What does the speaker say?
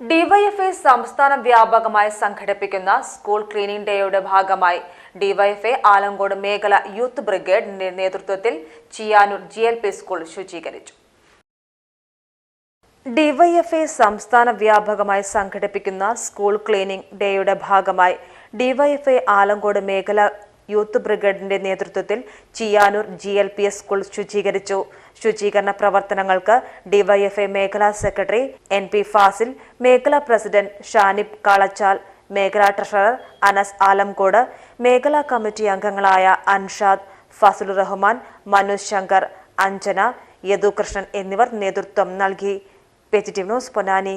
DYFI സംസ്ഥാന വ്യാപകമായി സംഘടിപ്പിക്കുന്ന സ്കൂൾ ക്ലീനിംഗ് ഡേയുടെ ഭാഗമായി ഡിവൈഎഫ്ഐ ആലങ്കോട് മേഖല യൂത്ത് ബ്രിഗേഡിന്റെ നേതൃത്വത്തിൽ Chiyanur G L P school ശുചീകരിച്ചു. DYFI സംസ്ഥാന വ്യാപകമായി സംഘടിപ്പിക്കുന്ന സ്കൂൾ ക്ലീനിംഗ് ഡേയുടെ ഭാഗമായി ഡിവൈഎഫ്ഐ ആലങ്കോട് മേഖല യൂത്ത് ബ്രിഗേഡിന്റെ നേതൃത്വത്തിൽ Chiyanur G L P S school ശുചീകരിച്ചു. ശുചീകരണ പ്രവർത്തനങ്ങൾക്ക് ഡിവൈഎഫ്ഐ മേഖലാ സെക്രട്ടറി എൻ പി ഫാസിൽ മേഖലാ പ്രസിഡന്റ് ഷാനിബ് കാളച്ചാൽ മേഖലാ ട്രഷറർ അനസ് ആലംകോട് മേഖലാ കമ്മിറ്റി അംഗങ്ങളായ അൻഷാദ് ഫസലുർ റഹ്മാൻ മനോജ് ശങ്കർ അഞ്ജന യദുകൃഷ്ണൻ എന്നിവർ നേതൃത്വം നൽകി. പൊന്നാനി.